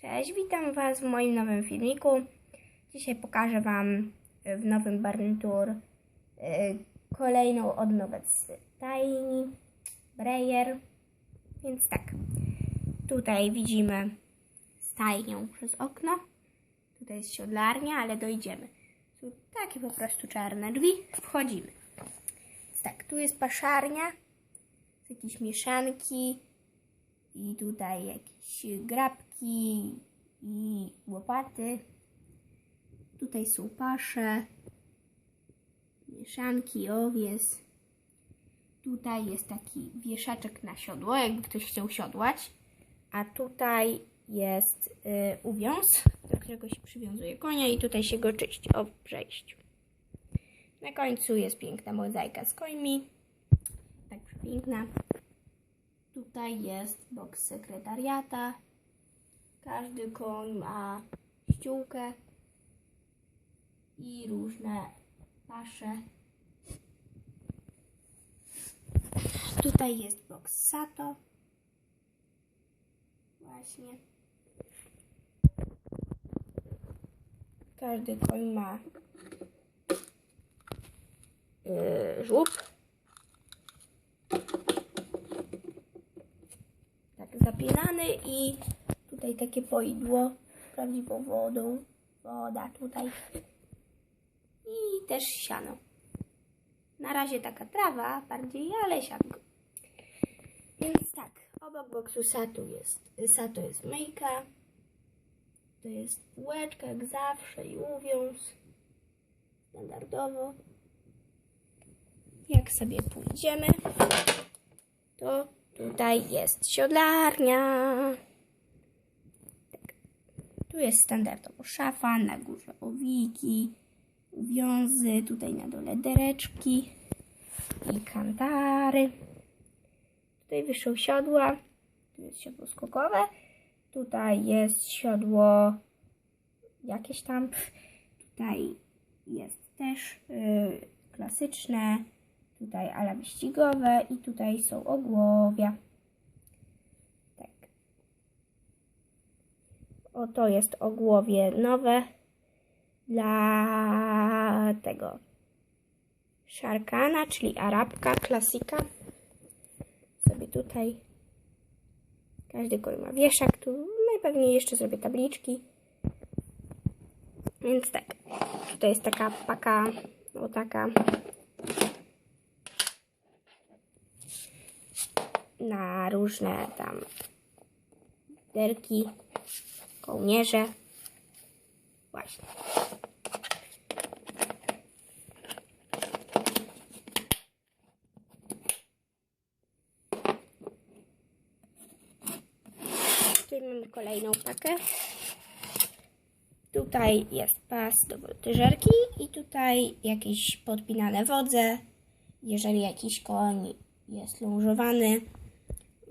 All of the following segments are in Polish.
Cześć, witam Was w moim nowym filmiku. Dzisiaj pokażę Wam e, w nowym Barn Tour e, kolejną odnowę z stajni, Breyer. Więc tak, tutaj widzimy stajnię przez okno. Tutaj jest siodlarnia, ale dojdziemy. Tu takie po prostu czarne drzwi. Wchodzimy. Więc tak, tu jest paszarnia, jakieś mieszanki i tutaj jakieś grabki i łopaty. Tutaj są pasze, mieszanki, owies. Tutaj jest taki wieszaczek na siodło, jakby ktoś chciał siodłać. A tutaj jest y, uwiąz, do którego się przywiązuje konia i tutaj się go czyści o przejściu. Na końcu jest piękna mozaika z końmi. Tak piękna. Tutaj jest boks sekretariata. Każdy koń ma ściółkę i różne pasze. Tutaj jest boks Sato. Właśnie. Każdy koń ma yy, żłób. tak zapinany i tutaj takie poidło z prawdziwą wodą, woda tutaj i też siano. Na razie taka trawa bardziej, ale sianko. Więc tak, obok boksu Sato jest, Sato jest myjka, to jest półeczka jak zawsze i uwiąz, standardowo. Jak sobie pójdziemy, to Tutaj jest siodlarnia. Tu jest standardowo szafa, na górze owiki, uwiązy, tutaj na dole dereczki i kantary. Tutaj wyszło siodła, tu jest siodło skokowe, tutaj jest siodło jakieś tam, tutaj jest też yy, klasyczne, tutaj ala wyścigowe i tutaj są ogłowia. Oto jest ogłowie nowe dla tego. Szarkana, czyli arabka, klasika. Sobie tutaj. Każdy koń ma wieszak, tu najpewniej jeszcze zrobię tabliczki. Więc tak, tutaj jest taka paka, o taka. Na różne tam derki, kołnierze. Właśnie. Tutaj mamy kolejną pakę. Tutaj jest pas do woltyżerki i tutaj jakieś podpinane wodze. Jeżeli jakiś koń jest lążowany,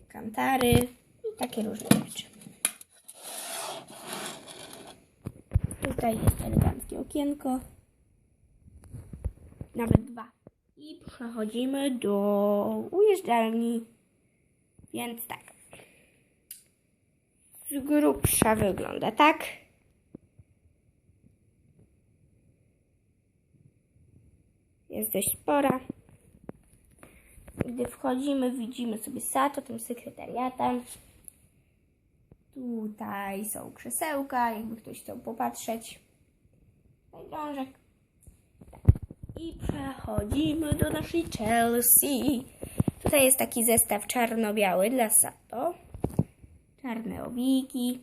kantary i takie różne rzeczy. Tutaj jest eleganckie okienko. Nawet dwa. I przechodzimy do ujeżdżalni. Więc tak. Z grubsza wygląda tak. Jest dość spora. Gdy wchodzimy, widzimy sobie Sato, tym sekretariatem. Tutaj są krzesełka, jakby ktoś chciał popatrzeć. Drążek. Tak. I przechodzimy do naszej Chelsea. Tutaj jest taki zestaw czarno-biały dla Sato. Czarne owiki.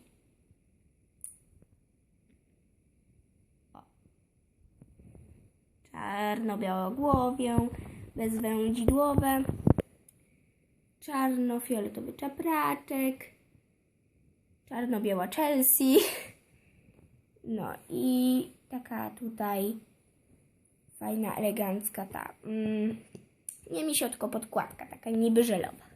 Czarno-białogłowię bezwędzidłowe, czarno-fioletowy czapraczek, czarno-biała Chelsea, no i taka tutaj fajna, elegancka ta, mm, nie misiotko podkładka, taka niby żelowa.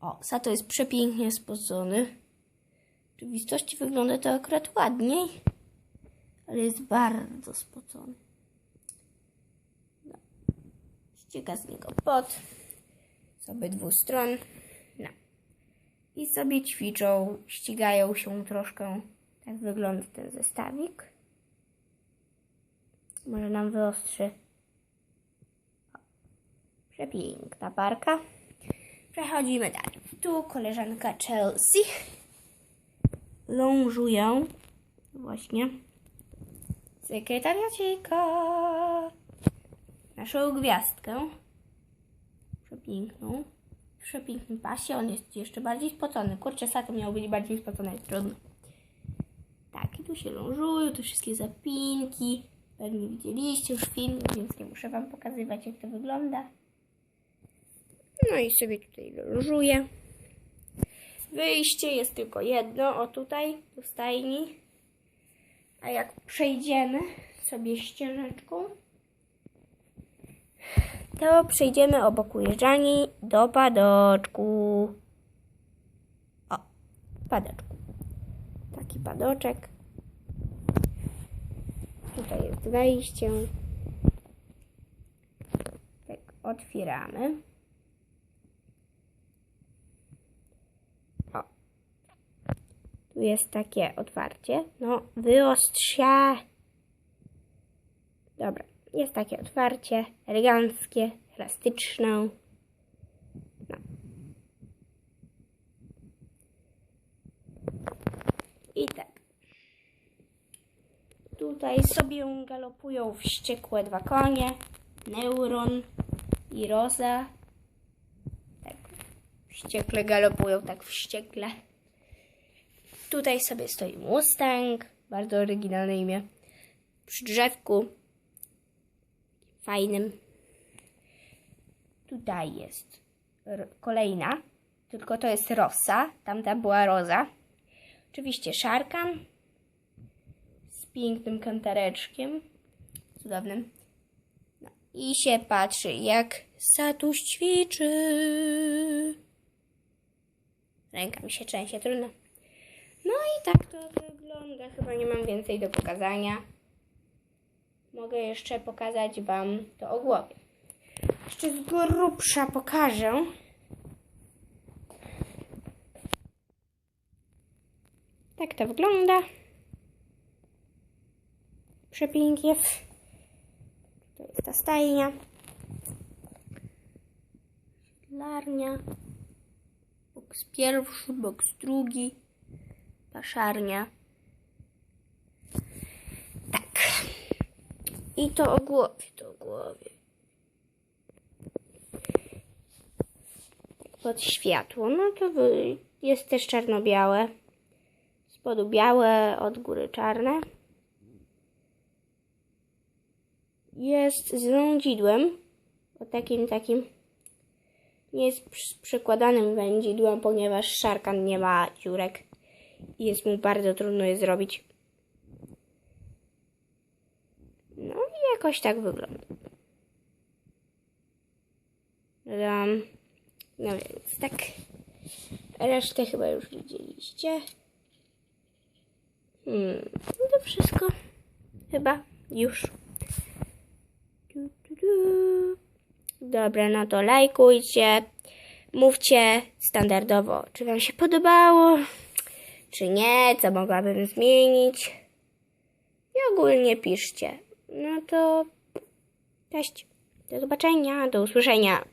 O, Sato jest przepięknie spocony. W rzeczywistości wygląda to akurat ładniej, ale jest bardzo spocony. ścieka z niego pot z obydwu stron. I sobie ćwiczą, ścigają się troszkę. Tak wygląda ten zestawik. Może nam wyostrzy. Przepiękna parka. Przechodzimy dalej. Tu koleżanka Chelsea. Lążują. Właśnie. Sekretariacika. Naszą gwiazdkę. Przepiękną. Przepięknym pasie. On jest jeszcze bardziej spocony. Kurczę, Sato miał być bardziej spocony. Trudno. Tak, i tu się lążują te wszystkie zapinki. Pewnie widzieliście już film, więc nie muszę Wam pokazywać, jak to wygląda. No i sobie tutaj lążuję. Wyjście jest tylko jedno, o tutaj, do stajni. A jak przejdziemy sobie ścieżeczką, to przejdziemy obok ujeżdżani do padoczku. O, padoczku. Taki padoczek. Tutaj jest wejście. Tak, otwieramy. O. Tu jest takie otwarcie. No, wyostrza. Dobra, jest takie otwarcie, eleganckie, elastyczne. No. I tak. Tutaj sobie galopują wściekłe dwa konie, Neuron i Rosa. Tak, wściekle galopują, tak wściekle. Tutaj sobie stoi Mustang, bardzo oryginalne imię, przy drzewku fajnym. Tutaj jest kolejna, tylko to jest Rosa, tamta była Roza. Oczywiście Szarkan z pięknym kantareczkiem, cudownym. No. I się patrzy, jak Satuś ćwiczy. Ręka mi się trzęsie, trudno. No i tak to wygląda. Chyba nie mam więcej do pokazania. Mogę jeszcze pokazać Wam to o głowie. Jeszcze z grubsza pokażę. Tak to wygląda. Przepięknie. To jest ta stajnia. Siedlarnia. Boks pierwszy, boks drugi. Paszarnia. Tak. I to o głowie, to o głowie. Pod światło, no to jest też czarno-białe. Z spodu białe, od góry czarne. Jest z wędzidłem. O takim, takim. Nie jest przy- przykładanym wędzidłem, ponieważ szarkan nie ma dziurek. Jest mu bardzo trudno je zrobić. No i jakoś tak wygląda. Um, no więc tak. Resztę chyba już widzieliście. Hmm, no to wszystko. Chyba już. Du, du, du. Dobra, no to lajkujcie. Mówcie standardowo, czy Wam się podobało, czy nie, co mogłabym zmienić. I ogólnie piszcie. No to cześć. Do zobaczenia, do usłyszenia.